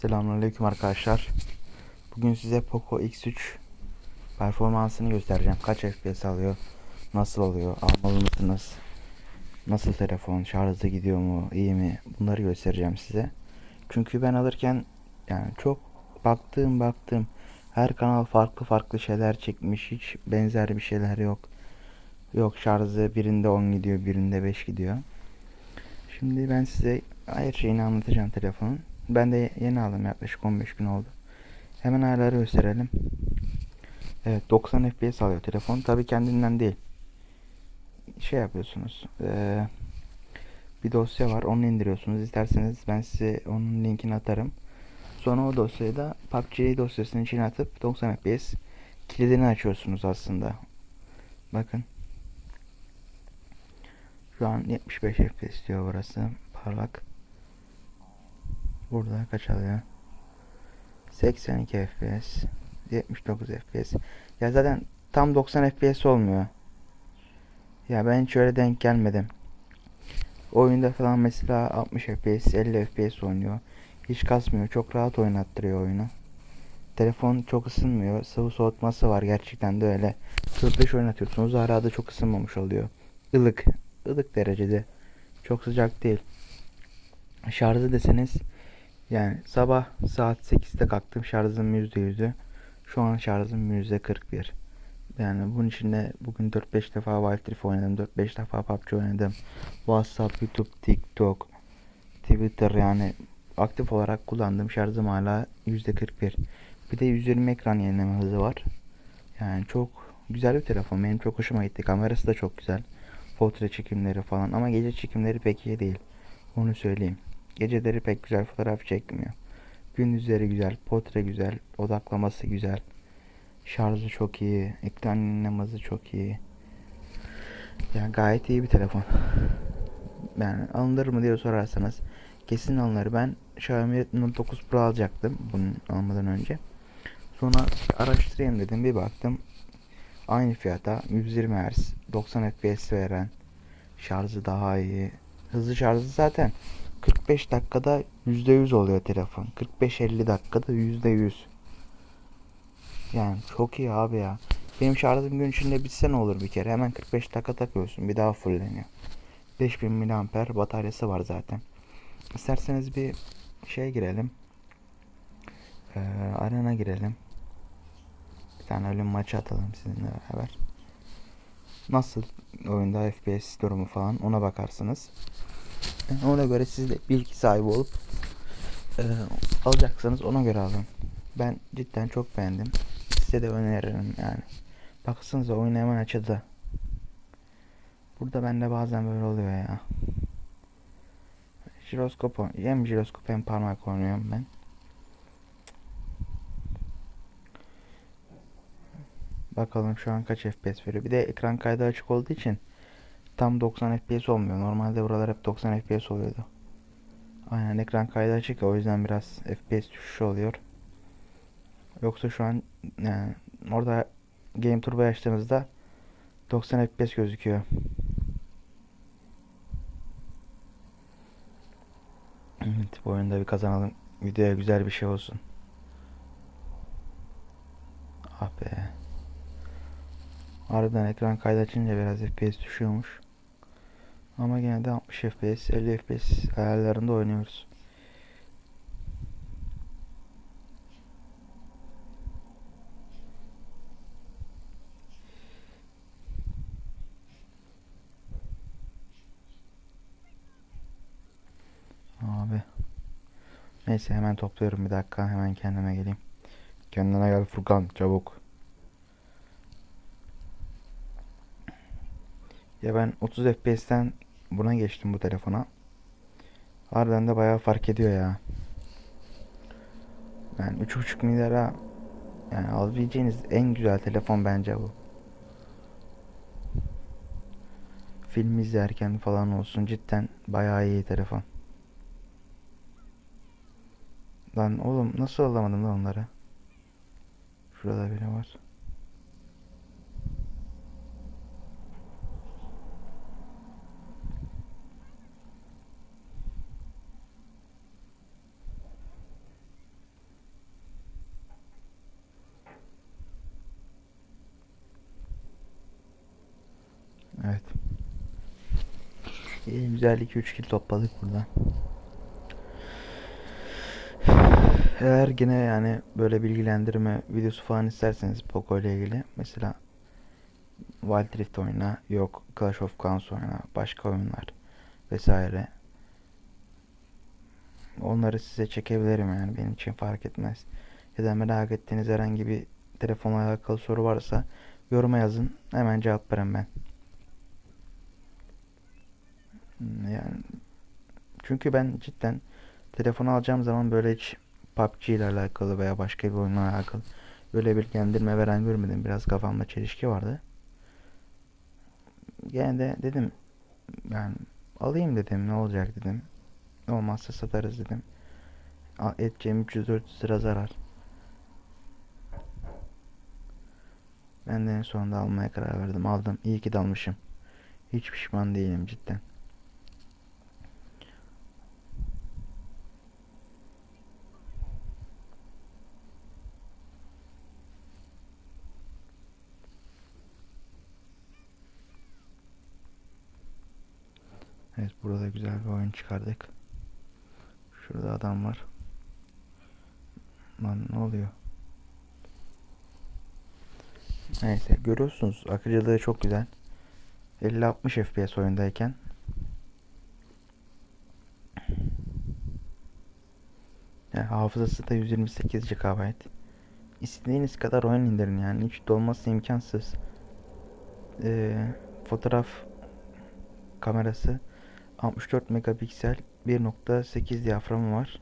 Selamünaleyküm arkadaşlar. Bugün size Poco X3 performansını göstereceğim. Kaç FPS alıyor, nasıl oluyor, almalı mısınız, nasıl telefon, şarjı gidiyor mu, iyi mi? Bunları göstereceğim size. Çünkü ben alırken yani çok baktığım baktığım her kanal farklı farklı şeyler çekmiş. Hiç benzer bir şeyler yok. Yok şarjı birinde 10 gidiyor, birinde 5 gidiyor. Şimdi ben size her şeyini anlatacağım telefonun. Ben de yeni aldım yaklaşık 15 gün oldu. Hemen ayarları gösterelim. Evet 90 FPS alıyor telefon. Tabi kendinden değil. Şey yapıyorsunuz. eee, bir dosya var onu indiriyorsunuz. İsterseniz ben size onun linkini atarım. Sonra o dosyayı da PUBG dosyasının içine atıp 90 FPS kilidini açıyorsunuz aslında. Bakın. Şu an 75 FPS diyor burası. Parlak. Burada kaç alıyor? 82 FPS. 79 FPS. Ya zaten tam 90 FPS olmuyor. Ya ben hiç öyle denk gelmedim. Oyunda falan mesela 60 FPS, 50 FPS oynuyor. Hiç kasmıyor. Çok rahat oynattırıyor oyunu. Telefon çok ısınmıyor. Sıvı soğutması var gerçekten de öyle. 45 oynatıyorsunuz. Hala da çok ısınmamış oluyor. Ilık. ılık derecede. Çok sıcak değil. Şarjı deseniz yani sabah saat 8'de kalktım şarjım %100'dü. Şu an şarjım %41. Yani bunun içinde bugün 4-5 defa Wild Rift oynadım. 4-5 defa PUBG oynadım. WhatsApp, YouTube, TikTok, Twitter yani aktif olarak kullandığım şarjım hala %41. Bir de 120 ekran yenileme hızı var. Yani çok güzel bir telefon. Benim çok hoşuma gitti. Kamerası da çok güzel. Portre çekimleri falan ama gece çekimleri pek iyi değil. Onu söyleyeyim. Geceleri pek güzel fotoğraf çekmiyor. Gündüzleri güzel, portre güzel, odaklaması güzel. Şarjı çok iyi, ekran hızı çok iyi. Yani gayet iyi bir telefon. Yani alınır mı diye sorarsanız kesin alınır. Ben Xiaomi Note 9 Pro alacaktım bunun almadan önce. Sonra araştırayım dedim bir baktım. Aynı fiyata 120 Hz 90 FPS veren şarjı daha iyi. Hızlı şarjı zaten 45 dakikada %100 oluyor telefon. 45-50 dakikada %100. Yani çok iyi abi ya. Benim şarjım gün içinde bitse ne olur bir kere. Hemen 45 dakika takıyorsun. Bir daha fulleniyor. 5000 mAh bataryası var zaten. İsterseniz bir şey girelim. Ee, arena girelim. Bir tane ölüm maçı atalım sizinle beraber. Nasıl oyunda FPS durumu falan ona bakarsınız. Ona göre siz de bilgi sahibi olup e, alacaksanız ona göre alın. Ben cidden çok beğendim. Size de öneririm yani. Baksanıza oyun hemen açıldı. Burada bende bazen böyle oluyor ya. Jiroskop hem jiroskop hem parmak oynuyorum ben. Bakalım şu an kaç FPS veriyor. Bir de ekran kaydı açık olduğu için tam 90 FPS olmuyor. Normalde buralar hep 90 FPS oluyordu. Aynen ekran kaydı açık ya o yüzden biraz FPS düşüşü oluyor. Yoksa şu an yani orada Game Turbo açtığınızda 90 FPS gözüküyor. Evet, bu oyunda bir kazanalım. Videoya güzel bir şey olsun. Ah be. Harbiden ekran kaydı açınca biraz FPS düşüyormuş. Ama gene de 60 FPS, 50 FPS ayarlarında oynuyoruz. Abi. Neyse hemen topluyorum bir dakika. Hemen kendime geleyim. Kendine gel Furkan çabuk. Ya ben 30 FPS'ten buna geçtim bu telefona. Harbiden de bayağı fark ediyor ya. Yani 3.5 milyara yani alabileceğiniz en güzel telefon bence bu. Film izlerken falan olsun cidden bayağı iyi telefon. Lan oğlum nasıl alamadım lan onları? Şurada biri var. İyi, güzel 2-3 kill topladık burada. Eğer yine yani böyle bilgilendirme videosu falan isterseniz Poco ile ilgili mesela Wild Rift oyna, yok Clash of Clans oyna, başka oyunlar vesaire. Onları size çekebilirim yani benim için fark etmez. Ya da merak ettiğiniz herhangi bir telefonla alakalı soru varsa yoruma yazın. Hemen cevap veririm ben. Hmm, Yani çünkü ben cidden telefonu alacağım zaman böyle hiç PUBG ile alakalı veya başka bir oyunla alakalı böyle bilgilendirme veren görmedim. Biraz kafamda çelişki vardı. Gene de dedim yani alayım dedim ne olacak dedim. Olmazsa satarız dedim. Edeceğim 300-400 lira zarar. Ben de en sonunda almaya karar verdim. Aldım. İyi ki de almışım. Hiç pişman değilim cidden. Evet burada güzel bir oyun çıkardık. Şurada adam var. Lan ne oluyor? Neyse görüyorsunuz akıcılığı çok güzel. 50-60 FPS oyundayken. Yani hafızası da 128 GB. İstediğiniz kadar oyun indirin yani hiç dolması imkansız. Ee, fotoğraf kamerası 64 megapiksel 1.8 diyaframı var.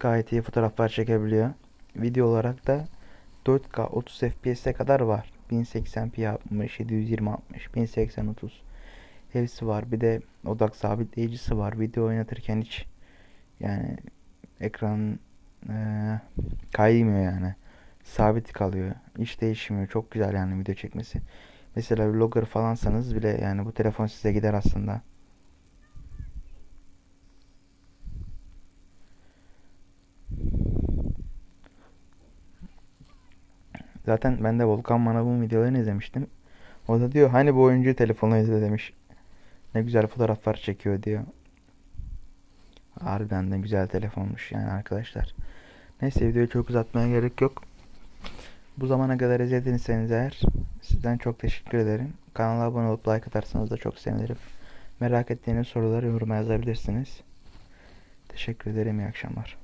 Gayet iyi fotoğraflar çekebiliyor. Video olarak da 4K 30 FPS'e kadar var. 1080p 60, 720 60, 1080 30. Hepsi var. Bir de odak sabitleyicisi var. Video oynatırken hiç yani ekran eee kaymıyor yani. Sabit kalıyor. Hiç değişmiyor. Çok güzel yani video çekmesi. Mesela vlogger falansanız bile yani bu telefon size gider aslında. Zaten ben de Volkan Manav'ın videolarını izlemiştim. O da diyor hani bu oyuncuyu telefonla izle demiş. Ne güzel fotoğraflar çekiyor diyor. Harbiden de güzel telefonmuş yani arkadaşlar. Neyse videoyu çok uzatmaya gerek yok. Bu zamana kadar izlediyseniz eğer sizden çok teşekkür ederim. Kanala abone olup like atarsanız da çok sevinirim. Merak ettiğiniz soruları yoruma yazabilirsiniz. Teşekkür ederim. İyi akşamlar.